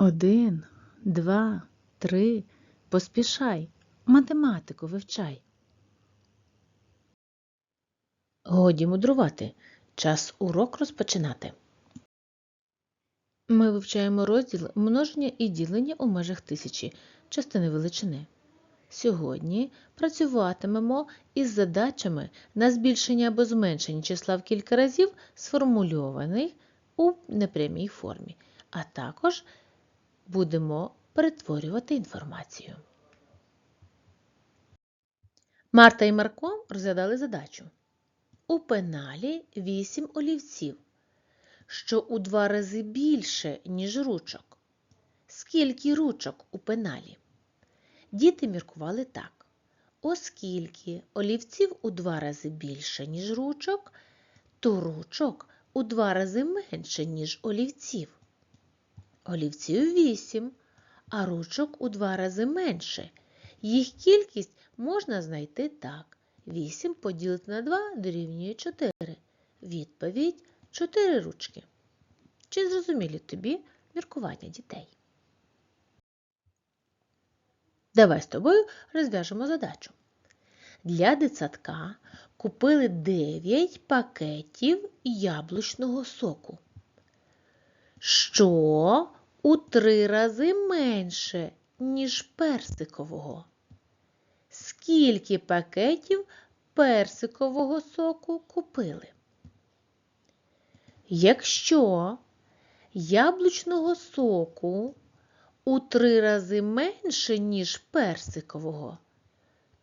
Один, два, три. Поспішай. Математику вивчай. Годі мудрувати. Час урок розпочинати. Ми вивчаємо розділ множення і ділення у межах тисячі частини величини. Сьогодні працюватимемо із задачами на збільшення або зменшення числа в кілька разів, сформульованих у непрямій формі, а також будемо перетворювати інформацію. Марта і Марко розглядали задачу. У пеналі 8 олівців, що у два рази більше, ніж ручок. Скільки ручок у пеналі? Діти міркували так. Оскільки олівців у два рази більше, ніж ручок, то ручок у два рази менше, ніж олівців. Олівців 8, а ручок у два рази менше. Їх кількість можна знайти так. 8 поділити на 2 дорівнює 4. Відповідь 4 ручки. Чи зрозумілі тобі міркування дітей? Давай з тобою розв'яжемо задачу. Для дитсадка купили 9 пакетів яблучного соку, що у три рази менше, ніж персикового. Скільки пакетів персикового соку купили? Якщо яблучного соку у три рази менше, ніж персикового,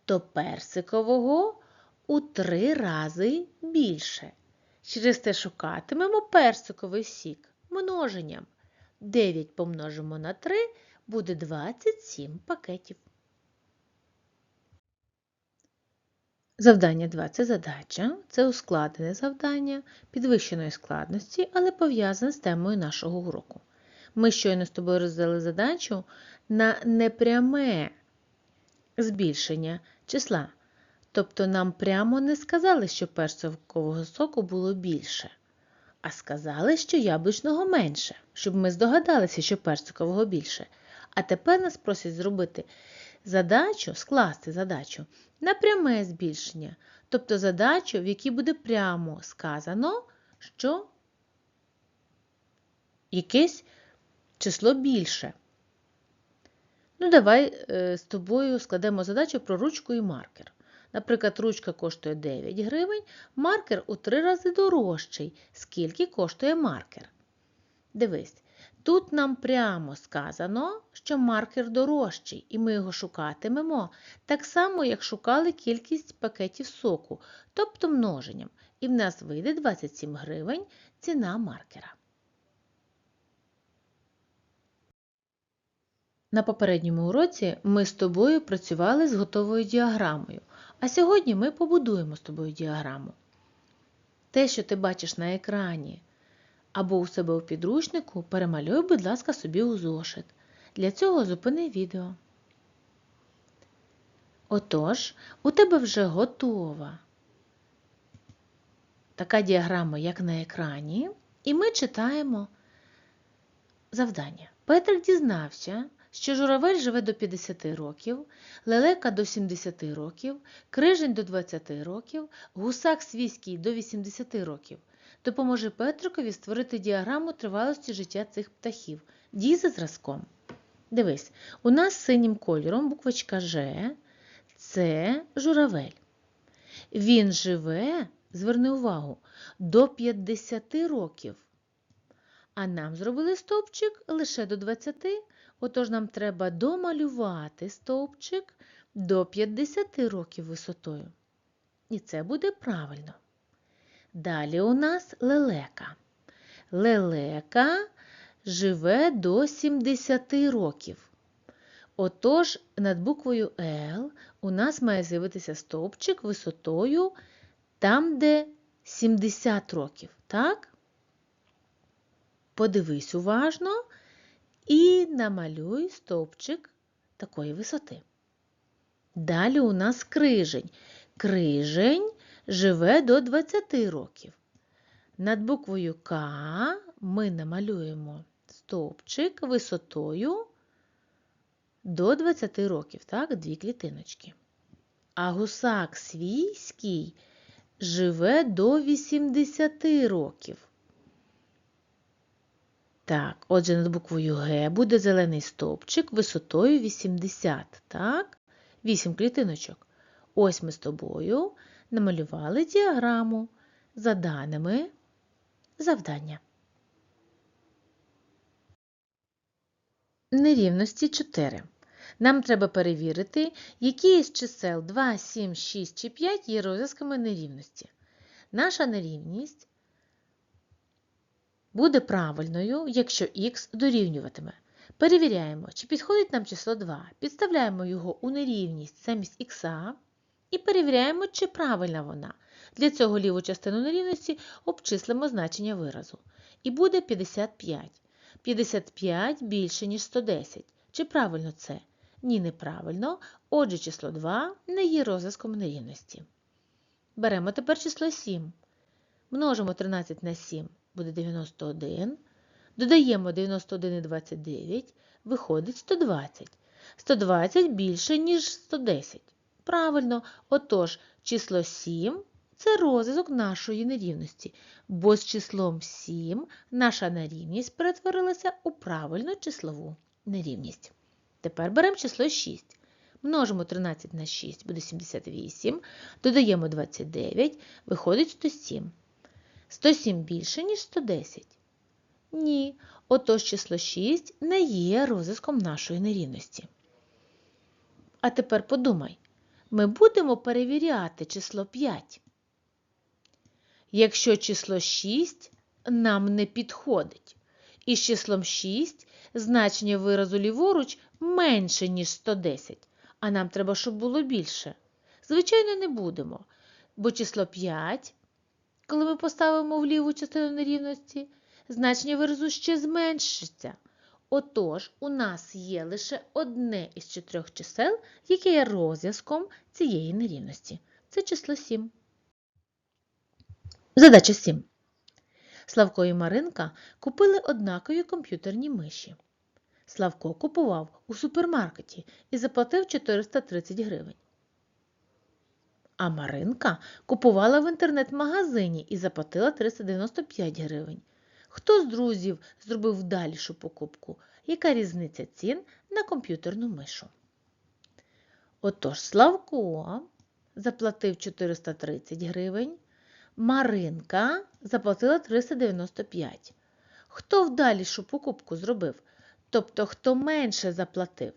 то персикового у три рази більше. Через те шукатимемо персиковий сік множенням. 9 помножимо на 3 буде 27 пакетів. Завдання 2 це задача. Це ускладнене завдання підвищеної складності, але пов'язане з темою нашого уроку. Ми щойно з тобою роздали задачу на непряме збільшення числа. Тобто нам прямо не сказали, що персикового соку було більше, а сказали, що яблучного менше, щоб ми здогадалися, що персикового більше. А тепер нас просять зробити задачу, скласти задачу на пряме збільшення, тобто задачу, в якій буде прямо сказано, що якесь число більше. Ну, давай е, з тобою складемо задачу про ручку і маркер. Наприклад, ручка коштує 9 гривень, маркер у 3 рази дорожчий. Скільки коштує маркер? Дивись, тут нам прямо сказано, що маркер дорожчий, і ми його шукатимемо так само, як шукали кількість пакетів соку, тобто множенням. І в нас вийде 27 гривень ціна маркера. На попередньому уроці ми з тобою працювали з готовою діаграмою, а сьогодні ми побудуємо з тобою діаграму. Те, що ти бачиш на екрані або у себе у підручнику, перемалюй, будь ласка, собі у зошит. Для цього зупини відео. Отож, у тебе вже готова така діаграма, як на екрані, і ми читаємо завдання. Петрик дізнався, що журавель живе до 50 років, лелека до 70 років, крижень до 20 років, гусак свійський до 80 років. Допоможе Петрикові створити діаграму тривалості життя цих птахів. Дій за зразком. Дивись, у нас синім кольором буквочка Ж це журавель. Він живе, зверни увагу, до 50 років. А нам зробили стовпчик лише до 20, отож нам треба домалювати стовпчик до 50 років висотою. І це буде правильно. Далі у нас лелека. Лелека живе до 70 років. Отож, над буквою Л у нас має з'явитися стовпчик висотою там, де 70 років. Так? Подивись уважно і намалюй стовпчик такої висоти. Далі у нас крижень. Крижень живе до 20 років. Над буквою К ми намалюємо стовпчик висотою до 20 років, так, дві клітиночки. А гусак свійський живе до 80 років. Так, отже, над буквою Г буде зелений стовпчик висотою 80, так? 8 клітиночок. Ось ми з тобою намалювали діаграму за даними завдання. Нерівності 4. Нам треба перевірити, які із чисел 2, 7, 6 чи 5 є розв'язками нерівності. Наша нерівність буде правильною, якщо х дорівнюватиме. Перевіряємо, чи підходить нам число 2. Підставляємо його у нерівність замість х і перевіряємо, чи правильна вона. Для цього ліву частину нерівності обчислимо значення виразу. І буде 55. 55 більше, ніж 110. Чи правильно це? Ні, неправильно. Отже, число 2 не є розв'язком нерівності. Беремо тепер число 7. Множимо 13 на 7, буде 91. Додаємо 91 і 29, виходить 120. 120 більше, ніж 110. Правильно, отож, число 7 це розв'язок нашої нерівності, бо з числом 7 наша нерівність перетворилася у правильну числову нерівність. Тепер беремо число 6. Множимо 13 на 6, буде 78. Додаємо 29, виходить 107. 107 більше, ніж 110. Ні. Отож число 6 не є розв'язком нашої нерівності. А тепер подумай, ми будемо перевіряти число 5. Якщо число 6 нам не підходить, і з числом 6 значення виразу ліворуч менше, ніж 110, а нам треба, щоб було більше. Звичайно, не будемо, бо число 5, коли ми поставимо в ліву частину нерівності, значення виразу ще зменшиться. Отож, у нас є лише одне із чотирьох чисел, яке є розв'язком цієї нерівності. Це число 7. Задача 7. Славко і Маринка купили однакові комп'ютерні миші. Славко купував у супермаркеті і заплатив 430 гривень. А Маринка купувала в інтернет-магазині і заплатила 395 гривень. Хто з друзів зробив дальшу покупку? Яка різниця цін на комп'ютерну мишу? Отож, Славко заплатив 430 гривень, Маринка заплатила 395. Хто вдалішу покупку зробив? Тобто, хто менше заплатив?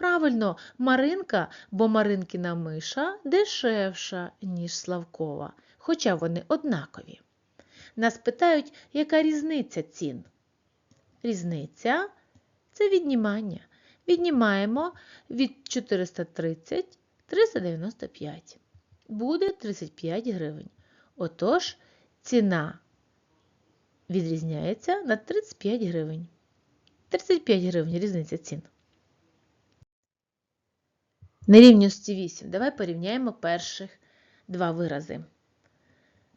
Правильно, Маринка, бо Маринкина миша дешевша, ніж Славкова, хоча вони однакові. Нас питають, яка різниця цін? Різниця це віднімання. Віднімаємо від 430 395. Буде 35 гривень. Отож, ціна відрізняється на 35 гривень. 35 гривень різниця цін. Нерівності 8. Давай порівняємо перших два вирази.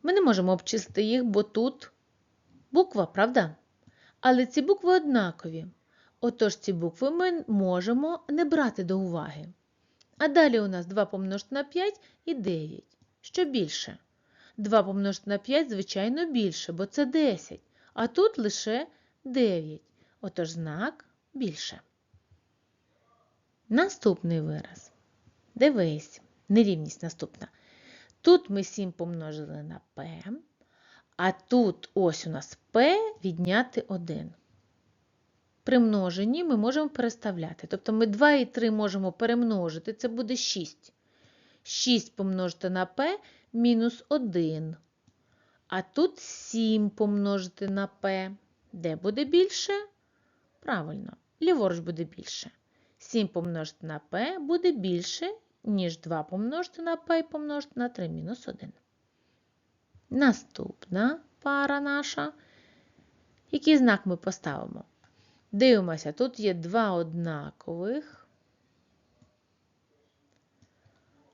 Ми не можемо обчистити їх, бо тут буква, правда? Але ці букви однакові. Отож ці букви ми можемо не брати до уваги. А далі у нас 2 помножити на 5 і 9. Що більше? 2 помножити на 5, звичайно, більше, бо це 10. А тут лише 9. Отож знак більше. Наступний вираз. Дивись, нерівність наступна. Тут ми 7 помножили на p, а тут ось у нас p відняти 1. При множенні ми можемо переставляти. Тобто ми 2 і 3 можемо перемножити, це буде 6. 6 помножити на p мінус 1. А тут 7 помножити на p. Де буде більше? Правильно, ліворуч буде більше. 7 помножити на p буде більше, ніж 2 помножити на p помножити на 3 мінус 1. Наступна пара наша. Який знак ми поставимо? Дивимося, тут є два однакових.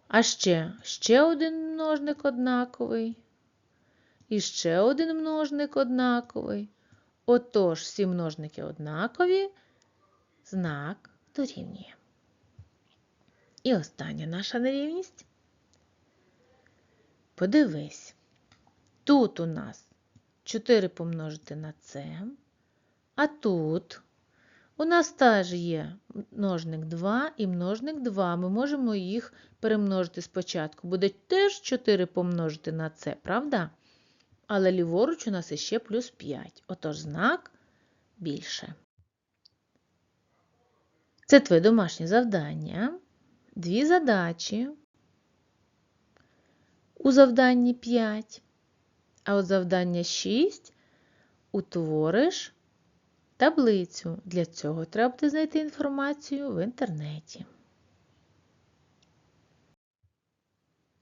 А ще, ще один множник однаковий. І ще один множник однаковий. Отож, всі множники однакові, знак дорівнює. І остання наша нерівність. Подивись. Тут у нас 4 помножити на це, а тут у нас теж є множник 2 і множник 2. Ми можемо їх перемножити спочатку. Буде теж 4 помножити на це, правда? Але ліворуч у нас іще плюс 5. Отож знак більше. Це твоє домашнє завдання. Дві задачі. У завданні 5. А от завдання 6 утвориш таблицю. Для цього треба буде знайти інформацію в інтернеті.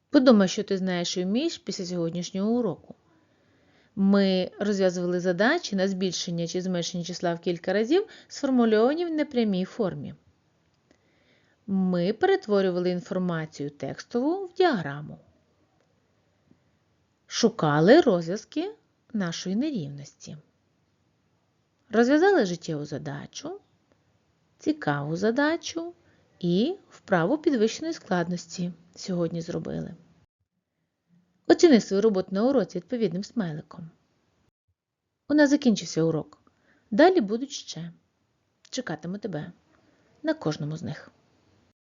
Подумай, що ти знаєш і вмієш після сьогоднішнього уроку. Ми розв'язували задачі на збільшення чи зменшення числа в кілька разів, сформульовані в непрямій формі. Ми перетворювали інформацію текстову в діаграму. Шукали розв'язки нашої нерівності. Розв'язали життєву задачу, цікаву задачу і вправу підвищеної складності сьогодні зробили. Оціни свою роботу на уроці відповідним смайликом. У нас закінчився урок. Далі будуть ще. Чекатиму тебе на кожному з них.